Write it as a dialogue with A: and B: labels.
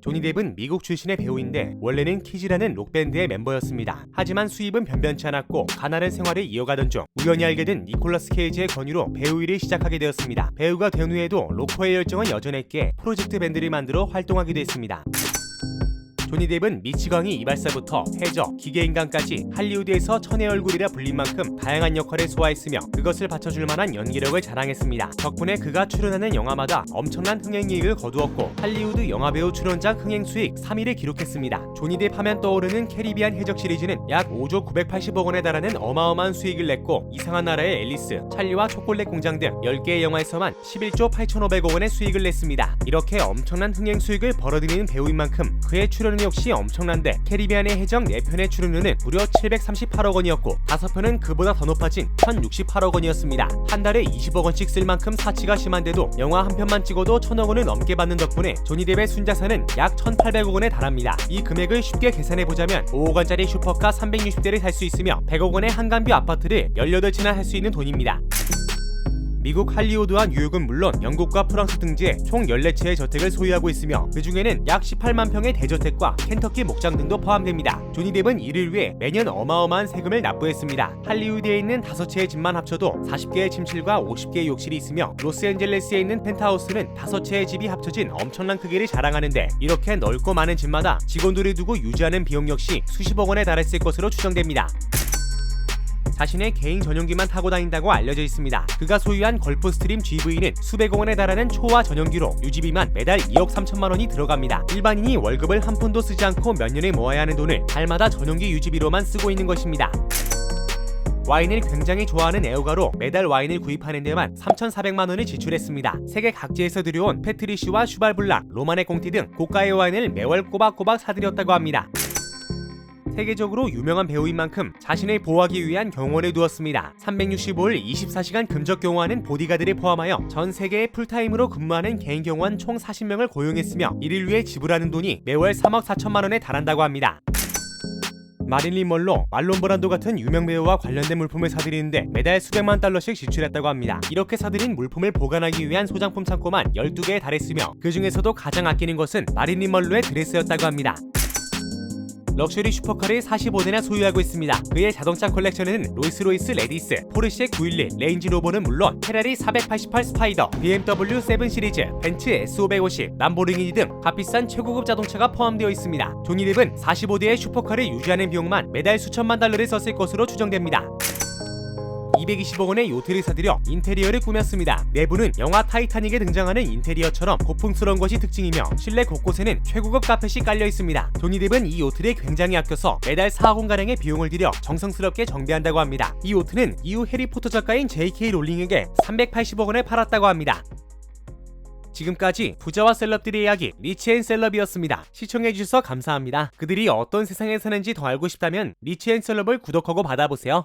A: 조니 뎁은 미국 출신의 배우인데 원래는 키즈라는 록밴드의 멤버였습니다. 하지만 수입은 변변치 않았고 가난한 생활을 이어가던 중 우연히 알게 된 니콜라스 케이지의 권유로 배우 일을 시작하게 되었습니다. 배우가 된 후에도 로커의 열정은 여전했기에 프로젝트 밴드를 만들어 활동하기도 했습니다. 조니 뎁은 미치광이 이발사부터 해적, 기계인간까지 할리우드에서 천의 얼굴이라 불린 만큼 다양한 역할을 소화했으며 그것을 받쳐줄 만한 연기력을 자랑했습니다. 덕분에 그가 출연하는 영화마다 엄청난 흥행 이익을 거두었고 할리우드 영화배우 출연작 흥행 수익 3위를 기록했습니다. 조니 뎁 하면 떠오르는 캐리비안 해적 시리즈는 약 5조 980억 원에 달하는 어마어마한 수익을 냈고 이상한 나라의 앨리스, 찰리와 초콜릿 공장 등 10개의 영화에서만 11조 8,500억 원의 수익을 냈습니다. 이렇게 엄청난 흥행 수익을 벌어들이는 배우인 만큼 그의 출연은 역시 엄청난데 캐리비안의 해적 4편의 출연료는 무려 738억 원이었고 5편은 그보다 더 높아진 1068억 원이었습니다. 한 달에 20억 원씩 쓸 만큼 사치가 심한데도 영화 한 편만 찍어도 1000억 원을 넘게 받는 덕분에 조니 뎁의 순자산은 약 1800억 원에 달합니다. 이 금액을 쉽게 계산해보자면 5억 원짜리 슈퍼카 360대를 살 수 있으며 100억 원의 한간뷰 아파트를 18채나 할수 있는 돈입니다. 미국 할리우드와 뉴욕은 물론 영국과 프랑스 등지에 총 14채의 저택을 소유하고 있으며 그 중에는 약 18만 평의 대저택과 켄터키 목장 등도 포함됩니다. 조니 뎁은 이를 위해 매년 어마어마한 세금을 납부했습니다. 할리우드에 있는 5채의 집만 합쳐도 40개의 침실과 50개의 욕실이 있으며 로스앤젤레스에 있는 펜트하우스는 5채의 집이 합쳐진 엄청난 크기를 자랑하는데 이렇게 넓고 많은 집마다 직원들을 두고 유지하는 비용 역시 수십억 원에 달했을 것으로 추정됩니다. 자신의 개인 전용기만 타고 다닌다고 알려져 있습니다. 그가 소유한 걸프스트림 GV는 수백억 원에 달하는 초와 전용기로 유지비만 매달 2억 3천만 원이 들어갑니다. 일반인이 월급을 한 푼도 쓰지 않고 몇 년에 모아야 하는 돈을 달마다 전용기 유지비로만 쓰고 있는 것입니다. 와인을 굉장히 좋아하는 애호가로 매달 와인을 구입하는 데만 3,400만 원을 지출했습니다. 세계 각지에서 들여온 페트리시와 슈발블랑, 로마네 꽁티 등 고가의 와인을 매월 꼬박꼬박 사들였다고 합니다. 세계적으로 유명한 배우인 만큼 자신을 보호하기 위한 경호원을 두었습니다. 365일 24시간 금적 경호하는 보디가드를 포함하여 전 세계에 풀타임으로 근무하는 개인 경호원 총 40명을 고용했으며 이를 위해 지불하는 돈이 매월 3억 4천만 원에 달한다고 합니다. 마릴린 멀로, 말론 브란도 같은 유명 배우와 관련된 물품을 사들이는데 매달 수백만 달러씩 지출했다고 합니다. 이렇게 사들인 물품을 보관하기 위한 소장품 창고만 12개에 달했으며 그 중에서도 가장 아끼는 것은 마릴린 멀로의 드레스였다고 합니다. 럭셔리 슈퍼카를 45대나 소유하고 있습니다. 그의 자동차 컬렉션에는 롤스로이스 레디스, 포르쉐 911, 레인지 로버는 물론 페라리 488 스파이더, BMW 7 시리즈, 벤츠 S550, 람보르기니 등 값비싼 최고급 자동차가 포함되어 있습니다. 뎁은 45대의 슈퍼카를 유지하는 비용만 매달 수천만 달러를 썼을 것으로 추정됩니다. 220억 원의 요트를 사들여 인테리어를 꾸몄습니다. 내부는 영화 타이타닉에 등장하는 인테리어처럼 고풍스러운 것이 특징이며 실내 곳곳에는 최고급 카펫이 깔려 있습니다. 조니 뎁은 이 요트를 굉장히 아껴서 매달 4억 원가량의 비용을 들여 정성스럽게 정비한다고 합니다. 이 요트는 이후 해리포터 작가인 J.K. 롤링에게 380억 원에 팔았다고 합니다. 지금까지 부자와 셀럽들의 이야기 리치앤 셀럽이었습니다. 시청해주셔서 감사합니다. 그들이 어떤 세상에 사는지 더 알고 싶다면 리치앤 셀럽을 구독하고 받아보세요.